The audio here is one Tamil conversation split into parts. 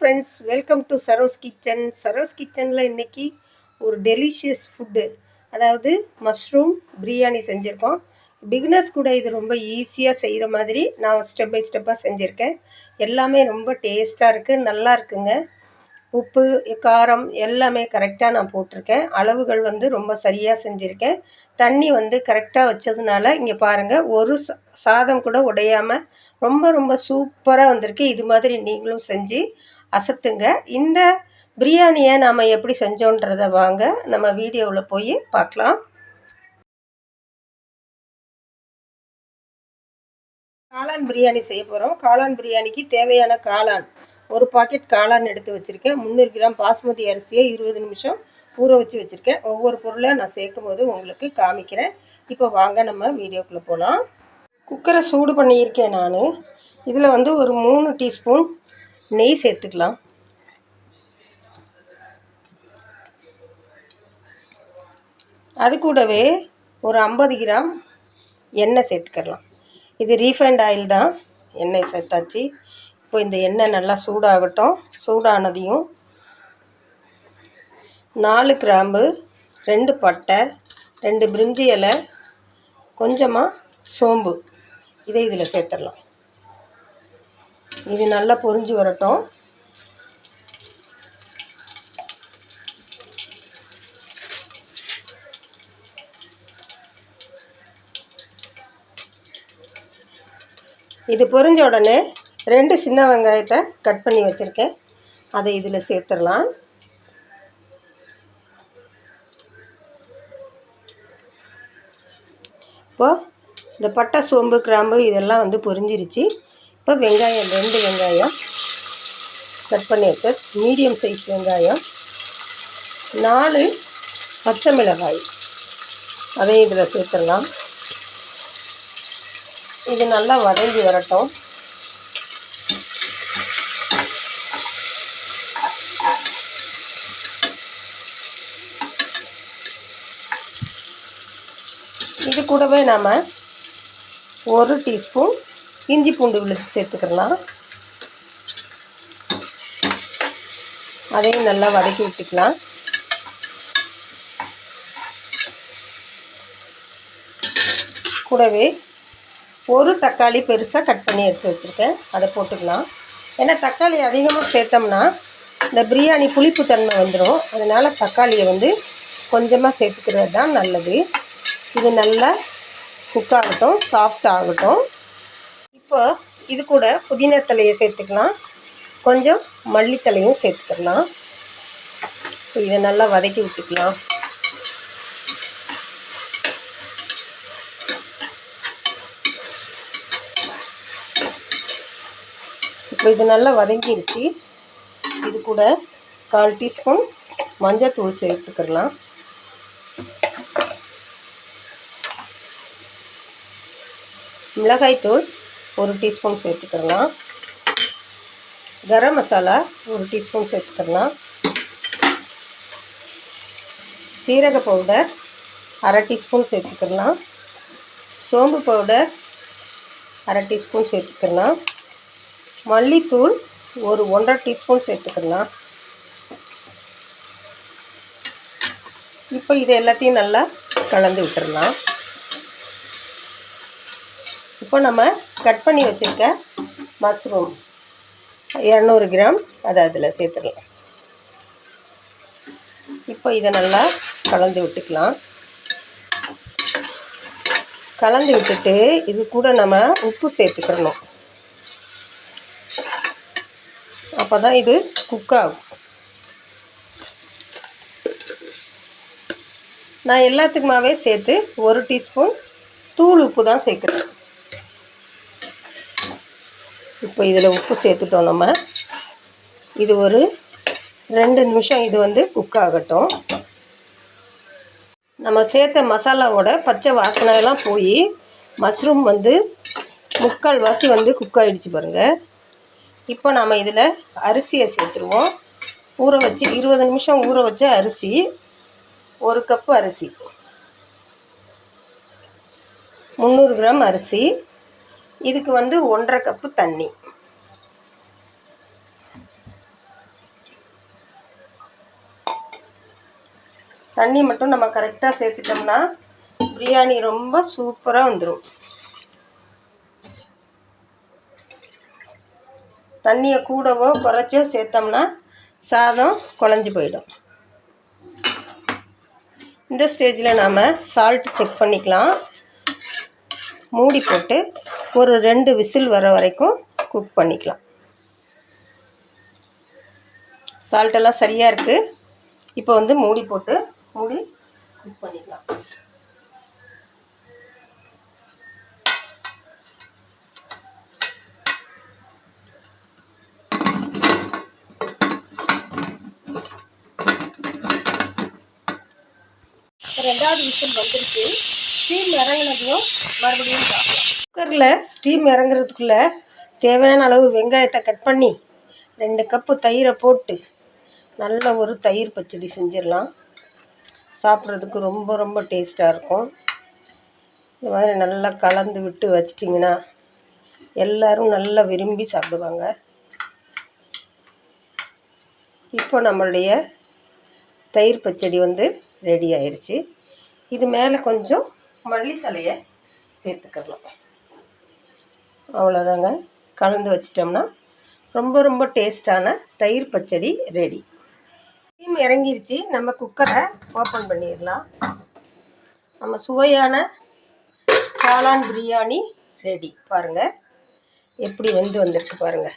Friends welcome to Saro's kitchen Saro's கிச்சனில் இன்றைக்கி ஒரு டெலிஷியஸ் ஃபுட்டு அதாவது மஷ்ரூம் பிரியாணி செஞ்சுருக்கோம். பிகினர்ஸ் கூட இது ரொம்ப ஈஸியாக செய்கிற மாதிரி நான் ஸ்டெப் பை ஸ்டெப்பாக செஞ்சுருக்கேன். எல்லாமே ரொம்ப டேஸ்ட்டாக இருக்குது நல்லா இருக்குங்க. உப்பு காரம் எல்லாமே கரெக்டாக நான் போட்டிருக்கேன். அளவுகள் வந்து ரொம்ப சரியாக செஞ்சுருக்கேன். தண்ணி வந்து கரெக்டாக வச்சதுனால இங்கே பாருங்கள் ஒரு சா- சாதம் கூட உடையாமல் ரொம்ப ரொம்ப சூப்பராக வந்திருக்கு. இது மாதிரி நீங்களும் செஞ்சு அசத்துங்க. இந்த பிரியாணியை நாம் எப்படி செஞ்சோன்றத வாங்க நம்ம வீடியோவில் போய் பார்க்கலாம். காளான் பிரியாணி செய்ய போகிறோம் காளான் பிரியாணிக்கு தேவையான காளான். ஒரு பாக்கெட் காளான் எடுத்து வச்சுருக்கேன். முந்நூறு கிராம் பாஸ்மதி அரிசியை இருபது நிமிஷம் ஊற வச்சு வச்சுருக்கேன். ஒவ்வொரு பொருளை நான் சேர்க்கும் போது உங்களுக்கு காமிக்கிறேன். இப்போ வாங்க நம்ம வீடியோக்குள்ளே போகலாம் குக்கரை சூடு பண்ணியிருக்கேன் நான். இதில் வந்து ஒரு மூணு டீஸ்பூன் நெய் சேர்த்துக்கலாம். அது கூடவே ஒரு ஐம்பது கிராம் எண்ணெய் சேர்த்துக்கலாம். இது ரீஃபைண்ட் ஆயில் தான். எண்ணெய் சேர்த்தாச்சு. இப்போ இந்த எண்ணெய் நல்லா சூடாகட்டும். சூடானதையும் நாலு கிராம்பு ரெண்டு பட்டை ரெண்டு பிரிஞ்சி இலை கொஞ்சமாக சோம்பு. இதை இதில் சேர்த்துடலாம். இது நல்லா பொரிஞ்சு வரட்டும். இது பொரிஞ்ச உடனே ரெண்டு சின்ன வெங்காயத்தை கட் பண்ணி வச்சுருக்கேன். அதை இதில் சேர்த்துடலாம். இப்போது இந்த பட்டை சோம்பு கிராம்பு இதெல்லாம் வந்து பொரிஞ்சிருச்சு இப்போ வெங்காயம் ரெண்டு வெங்காயம் கட் பண்ணி மீடியம் சைஸ் வெங்காயம். நாலு பச்சை மிளகாய். அதையும் இதில் சேர்த்துடலாம். இது நல்லா வதங்கி வரட்டும். இது கூடவே நாம் ஒரு டீஸ்பூன் இஞ்சி பூண்டு விழுது சேர்த்துக்கலாம். அதையும் நல்லா வதக்கி விட்டுக்கலாம். கூடவே ஒரு தக்காளி பெருசாக கட் பண்ணி எடுத்து வச்சுருக்கேன். அதை போட்டுக்கலாம். ஏன்னா தக்காளி அதிகமாக சேர்த்தோம்னா இந்த பிரியாணி புளிப்புத்தன்மை வந்துடும் அதனால் தக்காளியை வந்து கொஞ்சமாக சேர்த்துக்கிறது தான் நல்லது. இது நல்லா குக் ஆகட்டும் சாஃப்ட் ஆகட்டும். இப்போ இது கூட புதினா தலையை சேர்த்துக்கலாம். கொஞ்சம் மல்லித்தலையும் சேர்த்துக்கலாம். இதை நல்லா வதக்கி விட்டுக்கலாம். இப்போ இது நல்லா வதங்கிருச்சு. இது கூட கால் டீஸ்பூன் மஞ்சத்தூள் சேர்த்துக்கலாம். மிளகாய்த்தூள் ஒரு டீஸ்பூன் சேர்த்துக்கலாம் கரம் மசாலா ஒரு டீஸ்பூன் சேர்த்துக்கலாம் சீரக பவுடர் அரை டீஸ்பூன் சேர்த்துக்கலாம் சோம்பு பவுடர் அரை டீஸ்பூன் சேர்த்துக்கலாம் மல்லித்தூள் ஒரு ஒன்றரை டீஸ்பூன் சேர்த்துக்கலாம் இப்போ இது எல்லாத்தையும் நல்லா கலந்து விட்டுடலாம் இப்போ நம்ம கட் பண்ணி வச்சுருக்க மஷ்ரூம். இரநூறு கிராம். அதை அதில் சேர்த்துடலாம். இப்போ இதை நல்லா கலந்து விட்டுக்கலாம். கலந்து விட்டுட்டு இது கூட நம்ம உப்பு சேர்த்துக்கிறணும் அப்போ தான் இது குக் ஆகும். நான் எல்லாத்துக்குமாவே சேர்த்து ஒரு டீஸ்பூன் தூள் உப்பு தான் சேர்க்குறேன் இப்போ இதில் உப்பு சேர்த்துட்டோம் நம்ம. இது ஒரு ரெண்டு நிமிஷம் இது வந்து குக் ஆகட்டும். நம்ம சேர்த்த மசாலாவோட பச்சை வாசனையெல்லாம் போய் மஷ்ரூம் வந்து முக்கால் வாசி வந்து குக் ஆகிடுச்சு பாருங்கள் இப்போ நாம் இதில் அரிசியை சேர்த்துருவோம். ஊற வச்சு இருபது நிமிஷம் ஊற வச்ச அரிசி ஒரு கப்பு அரிசி. முந்நூறு கிராம் அரிசி. இதுக்கு வந்து ஒன்றரை கப்பு தண்ணி. தண்ணி மட்டும் நம்ம கரெக்டாக சேர்த்துட்டோம்னா பிரியாணி ரொம்ப சூப்பராக வந்துடும் தண்ணியை கூடவோ குறைச்சோ சேர்த்தோம்னா சாதம் குழஞ்சி போயிடும். இந்த ஸ்டேஜில் நாம் சால்ட் செக் பண்ணிக்கலாம். மூடி போட்டு ஒரு ரெண்டு விசில் வர வரைக்கும் குக் பண்ணிக்கலாம். சால்ட்டெல்லாம் சரியாக இருக்குது இப்போ வந்து மூடி போட்டு மூடி குக் பண்ணிக்கலாம். ரெண்டாவது விசில் வந்துருச்சு. ஸ்டீம் இறங்கினதையும் மறுபடியும் பார்க்கலாம் குக்கரில் ஸ்டீம் இறங்குறதுக்குள்ளே தேவையான அளவு வெங்காயத்தை கட் பண்ணி ரெண்டு கப்பு தயிரை போட்டு நல்ல ஒரு தயிர் பச்சடி செஞ்சிடலாம். சாப்பிட்றதுக்கு ரொம்ப ரொம்ப டேஸ்ட்டாக இருக்கும். இந்த மாதிரி நல்லா கலந்து விட்டு வச்சிட்டிங்கன்னா எல்லோரும் நல்லா விரும்பி சாப்பிடுவாங்க. இப்போ நம்மளுடைய தயிர் பச்சடி வந்து ரெடி ஆயிடுச்சு இது மேலே கொஞ்சம் மல்லித்தலையை சேர்த்துக்கலாம். அவ்வளோதாங்க கலந்து வச்சிட்டோம்னா ரொம்ப ரொம்ப டேஸ்டான தயிர் பச்சடி ரெடி. ஸ்டீம் இறங்கிருச்சு. நம்ம குக்கரை ஓப்பன் பண்ணிடலாம். நம்ம சுவையான காளான் பிரியாணி ரெடி பாருங்கள் எப்படி வெந்து வந்திருக்கு பாருங்கள்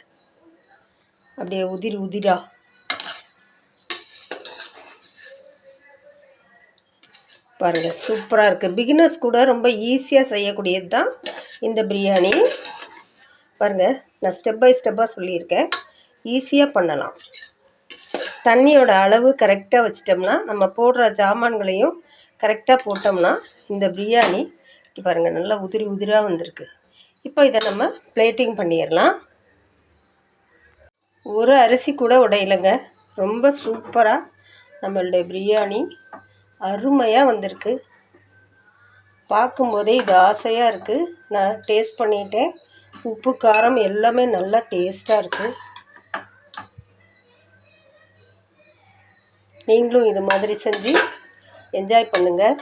அப்படியே உதிர் உதிரா. பாருங்கள் சூப்பராக இருக்குது பிகினர்ஸ் கூட ரொம்ப ஈஸியாக செய்யக்கூடியது தான் இந்த பிரியாணி. பாருங்கள் நான் ஸ்டெப் பை ஸ்டெப்பாக சொல்லியிருக்கேன். ஈஸியாக பண்ணலாம். தண்ணியோட அளவு கரெக்டாக வச்சிட்டோம்னா நம்ம போடுற ஜாமான்களையும் கரெக்டாக போட்டோம்னா இந்த பிரியாணி பாருங்கள் நல்லா உதிரி உதிராக வந்திருக்கு. இப்போ இதை நம்ம பிளேட்டிங் பண்ணிடலாம். ஒரு அரிசி கூட உடையலைங்க. ரொம்ப சூப்பராக நம்மளுடைய பிரியாணி அருமையாக வந்திருக்கு. பார்க்கும்போதே இது ஆசையாக இருக்குது நான் டேஸ்ட் பண்ணிட்டேன். உப்பு காரம் எல்லாமே நல்லா டேஸ்ட்டாக இருக்குது நீங்களும் இது மாதிரி செஞ்சு என்ஜாய் பண்ணுங்கள்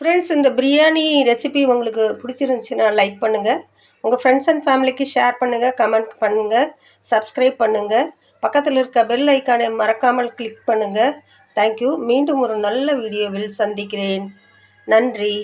ஃப்ரெண்ட்ஸ் இந்த பிரியாணி ரெசிபி உங்களுக்கு பிடிச்சிருந்துச்சின்னா லைக் பண்ணுங்கள் உங்கள் ஃப்ரெண்ட்ஸ் அண்ட் ஃபேமிலிக்கு ஷேர் பண்ணுங்கள் கமெண்ட் பண்ணுங்கள் சப்ஸ்கிரைப் பண்ணுங்கள் பக்கத்தில் இருக்க பெல் ஐக்கானை மறக்காமல் கிளிக் பண்ணுங்கள் தேங்க்யூ மீண்டும் ஒரு நல்ல வீடியோவில் சந்திக்கிறேன். நன்றி.